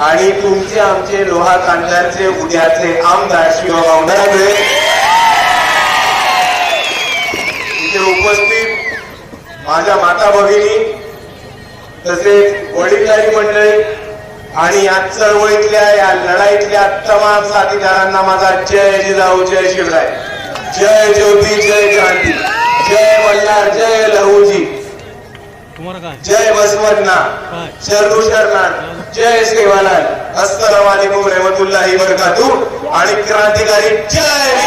आणि तुमचे आमचे लोहा कांडारचे उद्याचे आमदार शिवा बावधरांचे इथे उपस्थित माझ्या माता भगिनी तसेच वडीलधारी मंडळी आणि या चळवळीतल्या या लढाईतल्या तमाम साथीदारांना माझा जय जिजाऊ जय शिवराय. जय ज्योती जय क्रांती. जय मल्हार जय लहूजी. जय बसवन्ना शरणू शरणान जय सेवालाल अस्सलाम वालेकुम रहमतुल्लाही बरकातू आणि क्रांतिकारी जय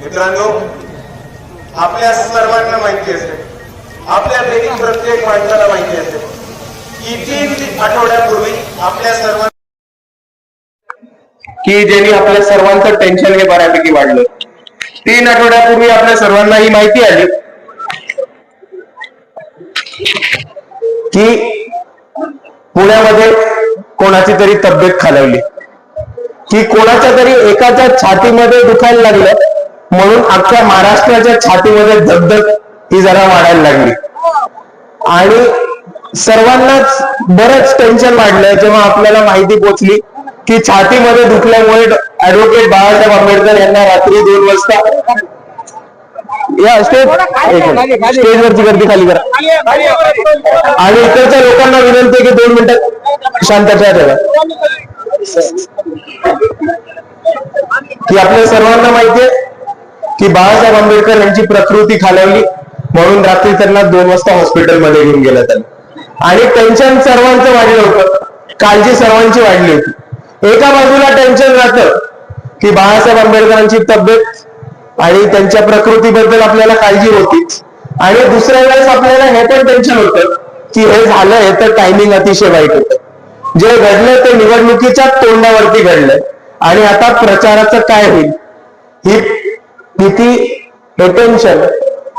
मित्रांनो आपल्या सर्वांना माहिती असते. आपल्यापैकी प्रत्येक माणसाला माहिती असते. की तीन आठवड्यापूर्वी आपल्या सर्वांना की ज्यांनी आपल्या सर्वांचं टेन्शन हे बऱ्यापैकी वाढलं. तीन आठवड्यापूर्वी आपल्या सर्वांना ही माहिती आली की पुण्यामध्ये कोणाची तरी तब्येत खालावली. की कोणाच्या तरी एकाच्या छातीमध्ये दुखायला लागलं म्हणून अख्ख्या महाराष्ट्राच्या छातीमध्ये धगधग ही जरा वाढायला लागली. आणि सर्वांनाच बरंच टेन्शन वाढलं जेव्हा आपल्याला माहिती पोचली की छातीमध्ये दुखल्यामुळे ऍडव्होकेट बाळासाहेब आंबेडकर यांना रात्री दोन वाजता या स्टेज स्टेजवरची गर्दी खाली करा. आणि इकडच्या लोकांना विनंती आहे की दोन मिनिटं शांतता ठेवा की आपल्या सर्वांना माहितीये की बाळासाहेब आंबेडकर यांची प्रकृती खालावली म्हणून रात्री त्यांना दोन वाजता हॉस्पिटलमध्ये घेऊन गेलं त्यांना. आणि टेन्शन सर्वांचं वाढलं होतं. काळजी सर्वांची वाढली होती. एका बाजूला टेन्शन राहतं की बाळासाहेब आंबेडकरांची तब्येत आणि त्यांच्या प्रकृतीबद्दल आपल्याला काळजी होतीच आणि दुसऱ्या वेळेस आपल्याला हे पण टेन्शन होतं की हे झालं हे तर टायमिंग अतिशय वाईट होतं. जे घडलं ते निवडणुकीच्या तोंडावरती घडलंय. आणि आता प्रचाराचं काय होईल? ही भीती हे टेन्शन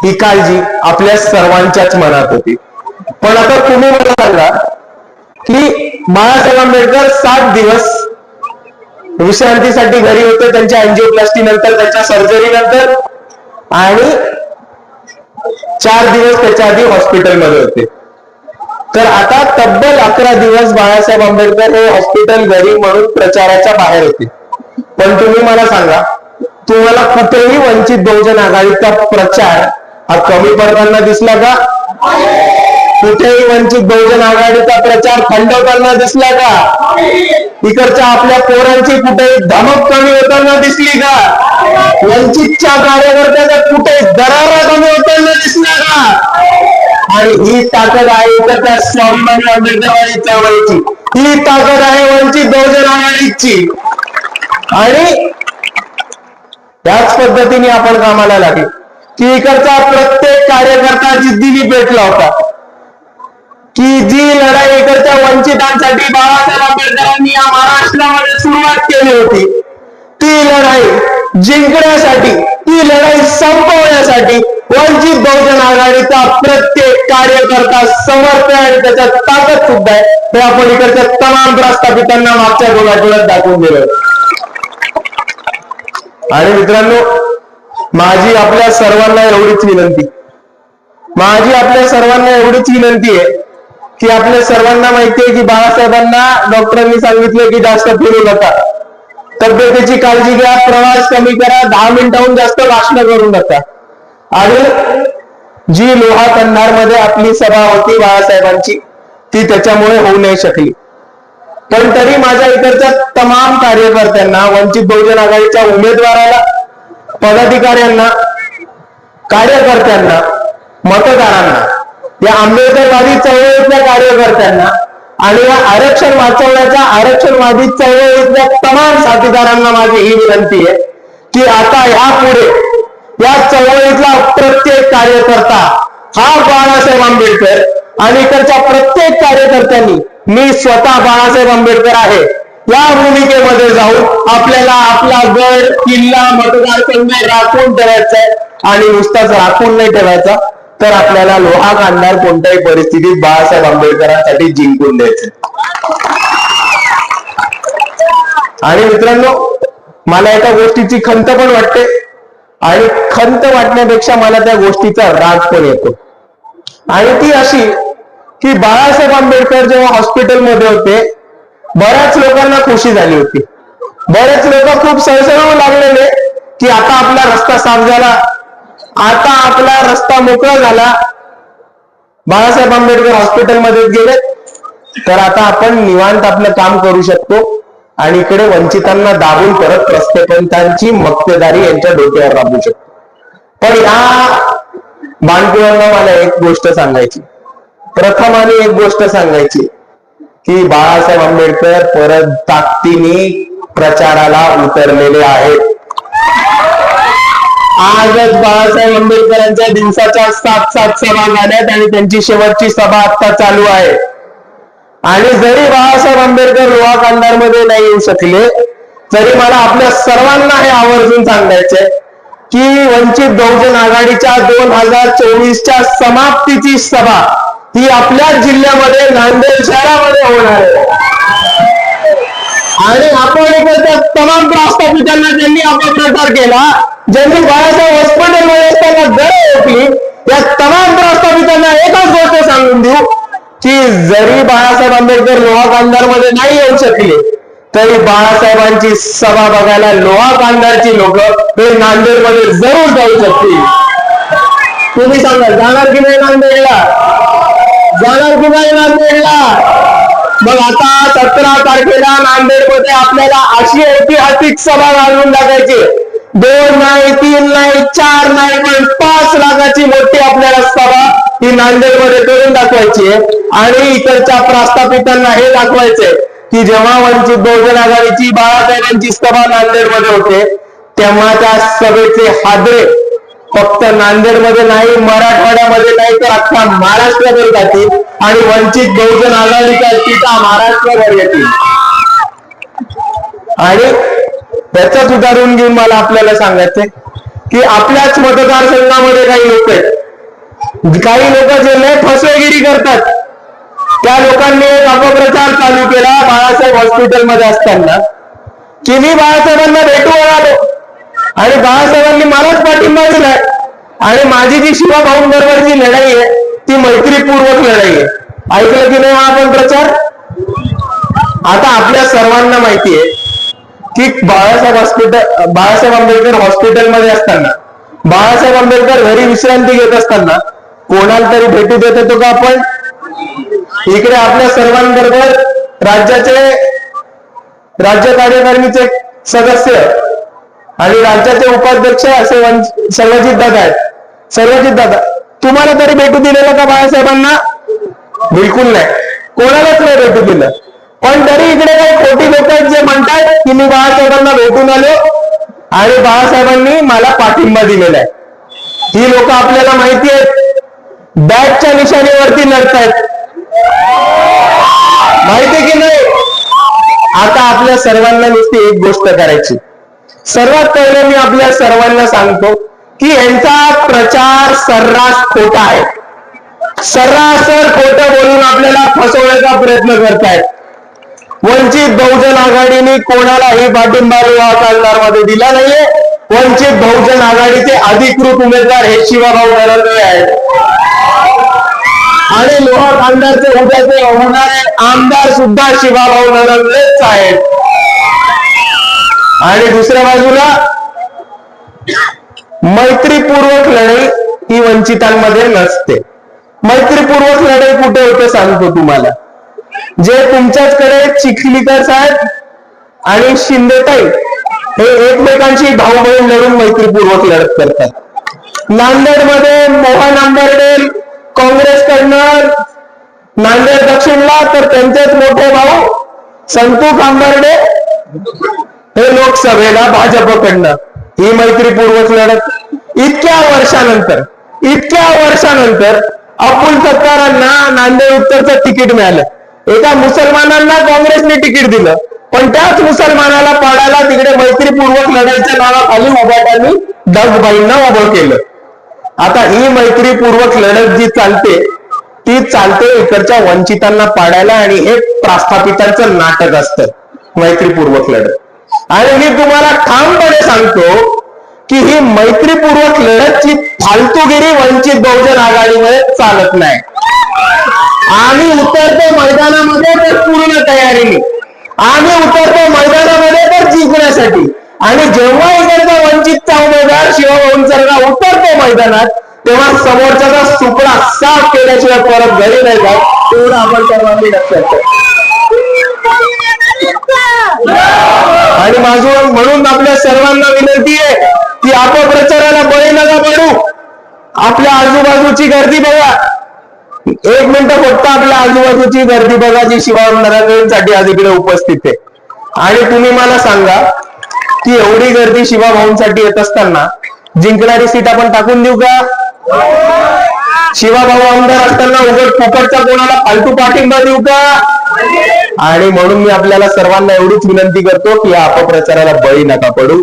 ही काळजी आपल्या सर्वांच्याच मनात होती. पण आता तुम्ही मला सांगा की बाळासाहेब आंबेडकर सात दिवस विश्रांतीसाठी घरी होते त्यांच्या अँजिओप्लास्टी नंतर त्यांच्या सर्जरी नंतर आणि चार दिवस त्याच्या आधी हॉस्पिटलमध्ये होते. तर आता तब्बल अकरा दिवस बाळासाहेब आंबेडकर हे हॉस्पिटल घरी म्हणून प्रचाराच्या बाहेर होते. पण तुम्ही मला सांगा तुम्हाला कुठेही वंचित बहुजन आघाडीचा प्रचार हा कमी पडताना दिसला का? कुठेही वंचित बहुजन आघाडीचा प्रचार थंडवताना दिसला का? इकडच्या आपल्या पोरांची कुठेही धमक कमी होताना दिसली का? वंचितच्या कार्यकर्त्याचा कुठे दरारा कमी होताना दिसला का? आणि ही ताकद आहे इकडच्या स्वाभिमानी आंबेडकरवाडी चळवळीची ही ताकद आहे वंचित बहुजन आघाडीची. आणि त्याच पद्धतीने आपण कामाला लागले. की इकडचा प्रत्येक कार्यकर्ता जिद्दीने पेटला होता. की जी लढाई इकडच्या वंचितांसाठी बाळासाहेब आंबेडकरांनी या महाराष्ट्रामध्ये सुरुवात केली होती ती लढाई जिंकण्यासाठी ती लढाई संपवण्यासाठी वंचित बहुजन आघाडीचा प्रत्येक कार्यकर्ता समर्थ आणि त्याच्यात ताकद सुद्धा आहे. हे आपण इकडच्या तमाम प्रस्थापितांना मागच्या दोन आठवड्यात दाखवून दिलं आणि मित्रांनो माझी आपल्या सर्वांना एवढीच विनंती. माझी आपल्या सर्वांना एवढीच विनंती आहे की आपल्या सर्वांना माहिती आहे की बाळासाहेबांना डॉक्टरांनी सांगितलं की जास्त फिरू नका. तब्येतीची काळजी घ्या प्रवास कमी करा दहा मिनिटाहून जास्त भाषण करू नका. आणि जी लोहा कंधारमध्ये आपली सभा होती बाळासाहेबांची ती त्याच्यामुळे होऊ नाही शकली. पण तरी माझ्या इकडच्या तमाम कार्यकर्त्यांना वंचित बहुजन आघाडीच्या उमेदवाराला पदाधिकाऱ्यांना कार्यकर्त्यांना मतदारांना या आंबेडकरवादी चळवळीतल्या कार्यकर्त्यांना आणि या आरक्षण वाचवण्याच्या आरक्षणवादी चळवळीतल्या तमाम साथीदारांना माझी ही विनंती आहे की आता यापुढे या चळवळीतला प्रत्येक कार्यकर्ता हा बाळासाहेब आंबेडकर आणि इकडच्या प्रत्येक कार्यकर्त्यांनी मी स्वतः बाळासाहेब आंबेडकर आहे. या भूमिकेमध्ये जाऊन आपल्याला आपला गड किल्ला मतदारसंघ राखून ठेवायचा आहे आणि नुसताच राखून नाही ठेवायचा. तर आपल्याला लोहा काढणार कोणत्याही परिस्थितीत बाळासाहेब आंबेडकरांसाठी जिंकून द्यायचे. आणि मित्रांनो मला एका गोष्टीची खंत पण वाटते. आणि खंत वाटण्यापेक्षा मला त्या गोष्टीचा राग पण येतो. आणि ती अशी की बाळासाहेब आंबेडकर जेव्हा हॉस्पिटलमध्ये होते बऱ्याच लोकांना खुशी झाली होती. बरेच लोक खूप सळसळू लागलेले की आता आपला रस्ता साफ झाला. आता आपला रस्ता मोकळा झाला. बाळासाहेब आंबेडकर हॉस्पिटलमध्ये गेले. तर आता आपण निवांत आपलं काम करू शकतो. आणि इकडे वंचितांना दाबून परत रस्तेपंथांची मक्तेदारी यांच्या डोक्यावर राबू शकतो. पण या बाणकुळांना मला एक गोष्ट सांगायची. प्रथम आणि एक गोष्ट सांगायची. की बाळासाहेब आंबेडकर परत ताकदीने प्रचाराला उतरलेले आहेत. आजच बाळासाहेब आंबेडकरांच्या दिवसाच्या सात सात सभा झाल्यात आणि त्यांची शेवटची सभा आता चालू आहे. आणि जरी बाळासाहेब आंबेडकर लोहा कांदारमध्ये नाही येऊ शकले तरी मला आपल्या सर्वांना हे आवर्जून सांगायचंय की वंचित बहुजन आघाडीच्या दोन हजार चोवीसच्या समाप्तीची सभा ही आपल्याच जिल्ह्यामध्ये नांदेड शहरामध्ये होणार आहे. आणि आपण तमाम प्रस्थापितांना ज्यांनी अपप्रचार केला ज्यांनी बाळासाहेब हॉस्पिटलमध्ये असताना गरज ओपली या तमाम प्रस्थापितांना एकच गोष्ट सांगून देऊ की जरी बाळासाहेब आंबेडकर लोहा कांदारमध्ये नाही येऊ शकले तरी बाळासाहेबांची सभा बघायला लोहा कांदारची लोक हे नांदेडमध्ये जरूर जाऊ शकतील. तुम्ही सांगा जाणार की नाही नांदेडला? जाणार की नाही नांदेडला? मग आता सतरा तारखेला नांदेडमध्ये आपल्याला अशी ऐतिहासिक सभा घालून टाकायची. दोन नाही तीन नाही चार नाही पण पाच लाखाची मोठी आपल्याला सभा ही नांदेडमध्ये करून दाखवायची. आणि इकडच्या प्रस्थापितांना हे दाखवायचंय की जेव्हा वंचित बहुजन आघाडीची बाळासाहेबांची सभा नांदेडमध्ये होते तेव्हा त्या सभेचे हादरे फक्त नांदेडमध्ये नाही मराठवाड्यामध्ये नाही तर अख्खा महाराष्ट्राभर जातील आणि वंचित बहुजन आघाडीच्या सीटा महाराष्ट्रभर येतील. आणि त्याच उदाहरण घेऊन मला आपल्याला सांगायचंय की आपल्याच मतदारसंघामध्ये काही लोक आहेत. काही लोक जे लय फसवेगिरी करतात त्या लोकांनी एक अपप्रचार चालू केला बाळासाहेब हॉस्पिटलमध्ये असताना. की मी बाळासाहेबांना भेटू आलो आणि बाळासाहेबांनी मलाच पाठिंबा दिलाय. आणि माझी जी शिवा भाऊंबरोबरची लढाई आहे ती मैत्रीपूर्वक लढाई आहे. ऐकलं की नाही हा आपण प्रचार? आता आपल्या सर्वांना माहितीये की बाळासाहेब हॉस्पिटल बाळासाहेब आंबेडकर हॉस्पिटलमध्ये असताना बाळासाहेब आंबेडकर घरी विश्रांती घेत असताना कोणाला तरी भेटू देत होतो का आपण? इकडे आपल्या सर्वांबरोबर राज्याचे राज्य कार्यकारिणीचे सदस्य आणि राज्याचे उपाध्यक्ष असे सर्वजित दादा आहेत. सर्वजित दादा तुम्हाला तरी भेटू दिलेलं का बाळासाहेबांना? बिलकुल नाही. कोणालाच नाही भेटू दिलं. पण तरी इकडे काही खोटी लोक आहेत जे म्हणतात की मी बाळासाहेबांना भेटून आलो आणि बाळासाहेबांनी मला पाठिंबा दिलेला आहे. ही लोक आपल्याला माहिती आहेत. बॅटच्या निशाणीवरती लढतायत माहिती की नाही? आता आपल्या सर्वांना नुसती एक गोष्ट करायची. सर्वात पहिले मी आपल्या सर्वांना सांगतो की यांचा प्रचार सर्रास खोटा आहे. सर्रासर खोटं बोलून आपल्याला फसवण्याचा प्रयत्न करतायत. वंचित बहुजन आघाडीने कोणालाही पाठिंबा लोहा मध्ये दिला नाहीये. वंचित बहुजन आघाडीचे अधिकृत उमेदवार हे शिवाभाऊ नरंदे आहेत. आणि लोहा कांदारचे उद्याचे होणारे आमदार सुद्धा शिवाभाऊ नरंदेच आहेत. आणि दुसऱ्या बाजूला मैत्रीपूर्वक लढाई ही वंचितांमध्ये नसते. मैत्रीपूर्वक लढाई कुठे होते सांगतो तुम्हाला. जे तुमच्याचकडे चिखलीकर साहेब आणि शिंदेताई हे एकमेकांशी भाऊ बहीण लढून मैत्रीपूर्वक लढत करतात. नांदेडमध्ये मोहन आंबर्डे काँग्रेसकडनं नांदेड दक्षिणला तर त्यांचेच मोठे भाऊ संतू आंबर्डे हे लोकसभेला भाजपकडनं ही मैत्रीपूर्वक लढत इतक्या वर्षानंतर इतक्या वर्षानंतर अब्दुल सत्तारांना नांदेड उत्तरचं तिकीट मिळालं. एका मुसलमानांना काँग्रेसने तिकीट दिलं पण त्याच मुसलमानाला पाडायला तिकडे मैत्रीपूर्वक लढाईच्या नावाखाली उभाटांनी डगबाईंना उभं केलं. आता ही मैत्रीपूर्वक लढत जी चालते ती चालते इकडच्या वंचितांना पाडायला आणि हे प्रास्थापितांचं नाटक असतं मैत्रीपूर्वक लढत. आणि मी तुम्हाला ठामपणे सांगतो की ही मैत्रीपूर्वक लढतची फालतूगिरी वंचित बहुजन आघाडीमध्ये चालत नाही. आम्ही उतरतो मैदानामध्ये तर पूर्ण तयारीने. आम्ही उतरतो मैदानामध्ये तर जिंकण्यासाठी. आणि जेव्हा इकडचा वंचितचा उमेदवार शिवभाऊन उतरतो मैदानात तेव्हा समोरच्याचा सुपडा साफ केल्याशिवाय परत घरी नाही जात. तेवढं आपण सर्वांनी लक्षात आणि माझं म्हणून आपल्या सर्वांना विनंती आहे की आपण प्रचाराला बळी नका पडू. आपल्या आजूबाजूची गर्दी बघा. एक मिनिट फक्त आपल्या आजूबाजूची गर्दी बघा जी शिवानंदरांसाठी आज इकडे उपस्थित आहे. आणि तुम्ही मला सांगा की एवढी गर्दी शिवा भाऊंसाठी येत असताना जिंकणारी सीट आपण टाकून देऊ का? शिवा भाऊ आमदार असताना उघड फुकटचा कोणाला फालतू पाठिंबा देऊ का? आणि म्हणून मी आपल्याला सर्वांना एवढीच विनंती करतो की या अपप्रचाराला बळी नका पडू.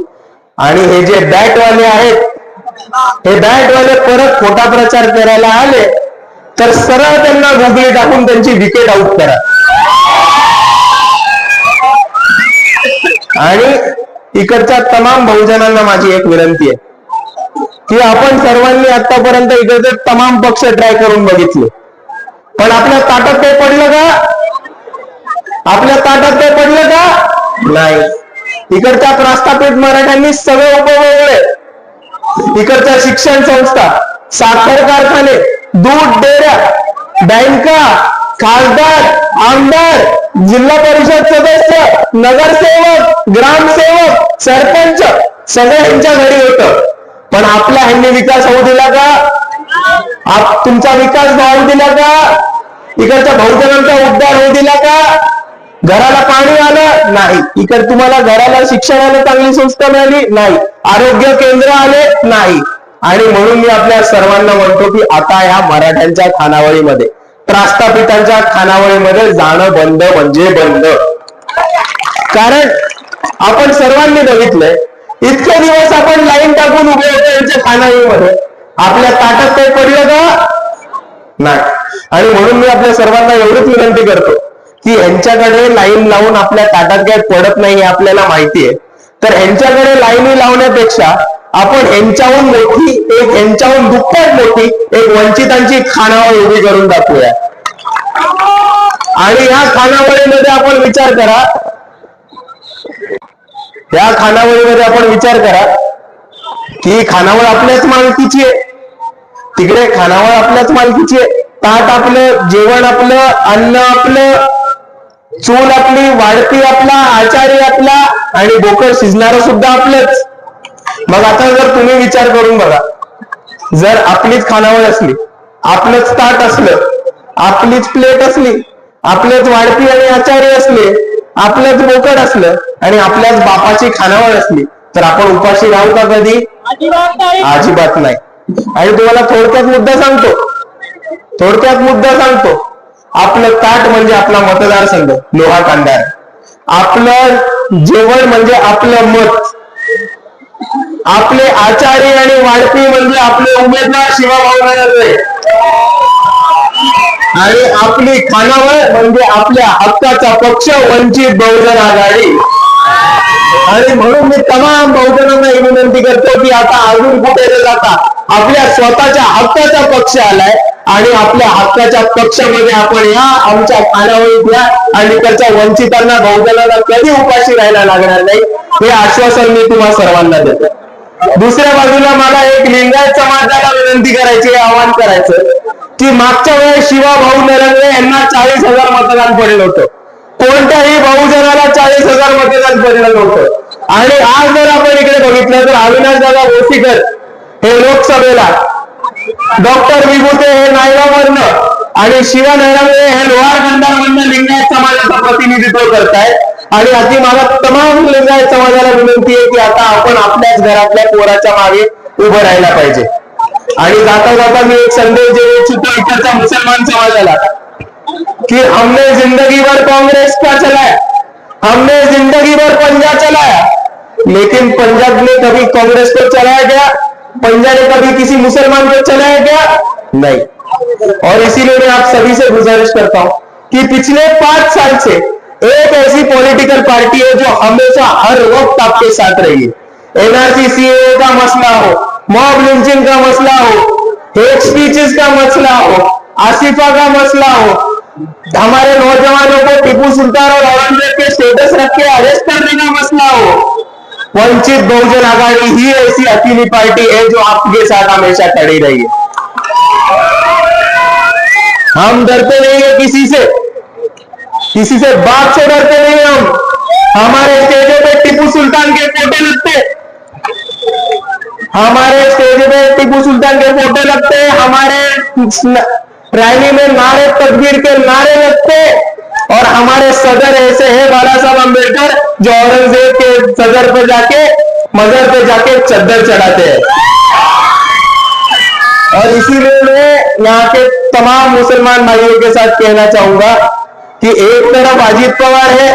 आणि हे जे बॅटवाले आहेत हे बॅटवाले परत खोटा प्रचार करायला आले तर सरळ त्यांना गुगली टाकून त्यांची विकेट आउट करा. आणि इकडच्या तमाम बहुजनांना माझी एक विनंती आहे की आपण सर्वांनी आतापर्यंत इकडचे तमाम पक्ष ट्राय करून बघितले. पण आपल्या ताटात ते पडलं का? आपल्या ताटात ते पडलं का? नाही. इकडच्या प्रस्थापित मराठ्यांनी सगळं उपभोगले. इकडच्या शिक्षण संस्था साखर कारखाने दूध डेऱ्या बँका खासदार आमदार जिल्हा परिषद सदस्य नगरसेवक ग्रामसेवक सरपंच सगळ्यांच्या घरी होत. पण आपल्या ह्यांनी विकास होऊ दिला का? आप तुमचा विकास होऊ दिला का? इकडच्या बहुजनांचा उद्धार होऊ दिला का? घराला पाणी आलं नाही. इकडे तुम्हाला घराला शिक्षणाला चांगली संस्था मिळाली नाही. आरोग्य केंद्र आले नाही. आणि म्हणून मी आपल्या सर्वांना म्हणतो की आता ह्या मराठ्यांच्या खानावळीमध्ये प्रास्तापितांच्या खानावळीमध्ये जाणं बंद म्हणजे बंद. कारण आपण सर्वांनी बघितलंय इतके दिवस आपण लाईन टाकून उभे होतो यांच्या खानावळीमध्ये. आपल्या ताटात काही पडलं का? नाही. आणि म्हणून मी आपल्या सर्वांना एवढीच विनंती करतो की यांच्याकडे लाईन लावून आपल्या ताटात काही पडत नाही हे आपल्याला माहिती आहे तर यांच्याकडे लाईनी लावण्यापेक्षा आपण यांच्याहून मोठी एक यांच्याहून दुप्पट मोठी एक वंचितांची खानावळ उभी करून दाखवूया. आणि ह्या खानावळीमध्ये आपण विचार करा. या खानावळीमध्ये आपण विचार करा की खानावळ आपल्याच मालकीची आहे. तिकडे खानावळ आपल्याच मालकीची आहे. ताट आपलं जेवण आपलं अन्न आपलं चूल आपली वाढपी आपला आचारी आपला आणि बोकड शिजणार सुद्धा आपलंच. मग आता जर तुम्ही विचार करून बघा जर आपलीच खानावळ असली आपलंच ताट असलं आपलीच प्लेट असली आपलेच वाढपी आणि आचारी असले आपलंच बोकड असलं आणि आपल्याच बापाची खानावळ असली तर आपण उपाशी राहू का कधी? अजिबात नाही. आणि तुम्हाला थोडक्यात मुद्दा सांगतो. थोडक्यात मुद्दा सांगतो. आपलं ताट म्हणजे आपला मतदारसंघ लोहा कांदा. आपलं जेवण म्हणजे आपलं मत. आपले आचारी आणि वाढपी म्हणजे आपले उमेदवार शिवाभाऊ आणि आपली खानावळ म्हणजे आपल्या हक्काचा पक्ष वंचित बहुजन आघाडी. आणि म्हणून मी तमाम बहुजनांना ही विनंती करतो की आता अजून कुठे जाता आपल्या स्वतःच्या हक्काचा पक्ष आलाय. आणि आपल्या हक्काच्या पक्षामध्ये आपण या आमच्या खानावळीत या आणि त्याच्या वंचितांना बहुजनांना कधी उपाशी राहायला लागणार नाही हे आश्वासन मी तुम्हाला सर्वांना देतो. दुसऱ्या बाजूला मला एक लिंगायत समाजाला विनंती करायची आवाहन करायचं की मागच्या वेळेस शिवा भाऊ नरंगे यांना चाळीस हजार मतदान पडलं होतं. कोणत्याही बहुजनाला चाळीस हजार मतदान पडलं नव्हतं. आणि आज जर आपण इकडे बघितलं तर अविनाश दादा भोसीकर हे लोकसभेला डॉक्टर विभूते हे नायगावरनं आणि शिवा नैरांगे हे लोहार खंडावरनं लिंगायत समाजाचं प्रतिनिधित्व करतायत आणि आधी मला तमाम लिंगायत समाजाला विनंती आहे की आता आपण आपल्याच घरातल्या पोराच्या मागे उभं राहायला पाहिजे. आणि जाता जाता मी एक संदेश देऊ इच्छितो इकडच्या मुसलमान समाजाला कि हमने जिंदगी भर कांग्रेस का चलाया? हमने जिंदगी भर पंजाब चलाया? लेकिन पंजाब ने कभी कांग्रेस को चलाया गया? पंजाब ने कभी किसी मुसलमान को चलाया गया? नहीं। और इसीलिए मैं आप सभी से गुजारिश करता हूँ कि पिछले पाँच साल से एक ऐसी पॉलिटिकल पार्टी है जो हमेशा हर वक्त आपके साथ रही है एनआरसी सीए का मसला हो मॉब लिंचिंग का मसला हो हेट स्पीचेस का मसला हो, आसिफा का मसला हो, हमारे नौजवानों को टीपू सुल्तान और औरंगज़ेब के स्टेटस रख के अरेस्ट करने का मसला हो वंचित बहुजन आघाड़ी ही ऐसी अकेली पार्टी है जो आपके साथ हमेशा खड़ी रही है। हम डरते नहीं है किसी से। किसी से बाप से डरते नहीं है हम। हमारे स्टेजों पे टीपू सुल्तान के फ़ोटो लगते हमारे स्टेज पे टीपू सुल्तान के फ़ोटो लगते हमारे रैली में नारे, तकबीर के नारे लगते और हमारे सदर ऐसे है बाबा साहब अंबेडकर जो औरंगज़ेब के सदर पर जाके मजर पे जाके चद्दर चढ़ाते हैं। और इसीलिए मैं यहाँ के तमाम मुसलमान भाइयों के साथ कहना चाहूँगा कि एक तरफ़ अजीत पवार है,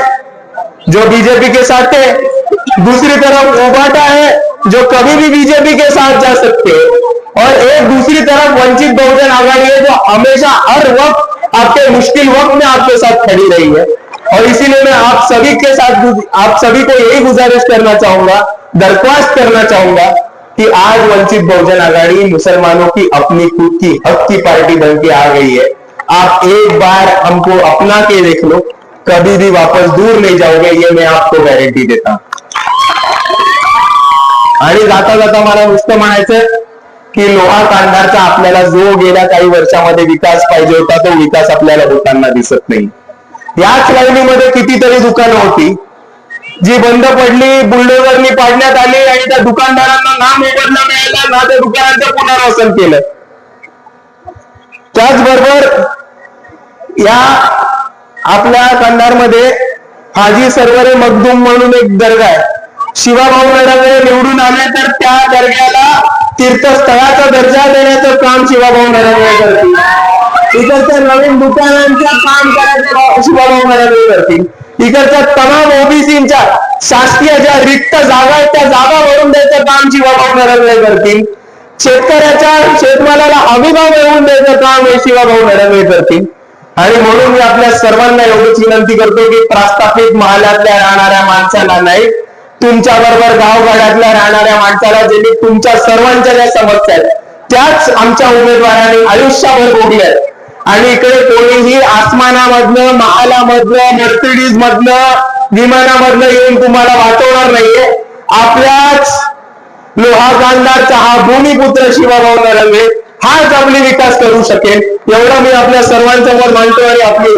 जो बीजेपी के साथ है, दूसरी तरफ़ ओबाटा है, जो कभी भी बीजेपी के साथ जा सकते और एक दूसरी तरफ़ वंचित बहुजन आघाड़ी है, जो हमेशा हर वक्त आपके मुश्किल वक्त में आपके साथ खड़ी रही है। और इसीलिए मैं आप सभी के साथ आप सभी को यही गुजारिश करना चाहूंगा दरख्वास्त करना चाहूंगा कि आज वंचित बहुजन आघाड़ी मुसलमानों की अपनी खुद की हक की पार्टी बन के आ गई है। आप एक बार हमको अपना के देख लो कभी भी वापस दूर नहीं जाओगे ये मैं आपको गॅरंटी देता आणि जाता जाता मला नुसतं म्हणायचं की लोहा कांडारचा आपल्याला जो गेल्या काही वर्षामध्ये विकास पाहिजे होता तो विकास आपल्याला होताना दिसत नाही. याच लाईनीमध्ये कितीतरी दुकानं होती. जी बंद पडली बुलडोजरनी पाडण्यात आली आणि त्या दुकानदारांना ना मोबदला मिळाला ना त्या दुकानांचं पुनर्वसन केलं. त्याचबरोबर या आपल्या कंधारमध्ये हाजी सरवरे मखदूम म्हणून एक दर्गा आहे. शिवाभाऊ नडंगे निवडून आले तर त्या दर्ग्याला तीर्थस्थळाचा दर्जा देण्याचं काम शिवाभाऊ नडंगे करतील. इकडच्या नवीन दुकानांचं काम करायचं शिवाभाऊ नडंगे करतील. इकडच्या तमाम ओबीसीच्या शासकीय ज्या रिक्त जागा आहेत त्या जागा भरून द्यायचं काम शिवाभाऊ नडंगे करतील. शेतकऱ्याच्या शेतमालाला हमीभाव मिळवून द्यायचं काम हे शिवाभाऊ नडंगे करतील. आणि म्हणून मी आपल्या सर्वांना एवढीच विनंती करतो की प्रास्ताविक महालातल्या राहणाऱ्या माणसाला नाही तुमच्या बरोबर गावगाड्यातल्या राहणाऱ्या माणसाला ज्यांनी तुमच्या सर्वांच्या ज्या समस्या आहेत त्याच आमच्या उमेदवारांनी आयुष्याभर भोगल्यात आणि इकडे कोणीही आसमानामधनं महालामधनं मर्सिडीज मधनं विमानामधनं येऊन तुम्हाला वाचवणार नाहीये. आपल्याच लोहा कांदारचा हा भूमिपुत्र शिवाभाऊ नरंगे हाच आपली विकास करू शकेल. एवढा मी आपल्या सर्वांसमोर मांडतो आणि आपली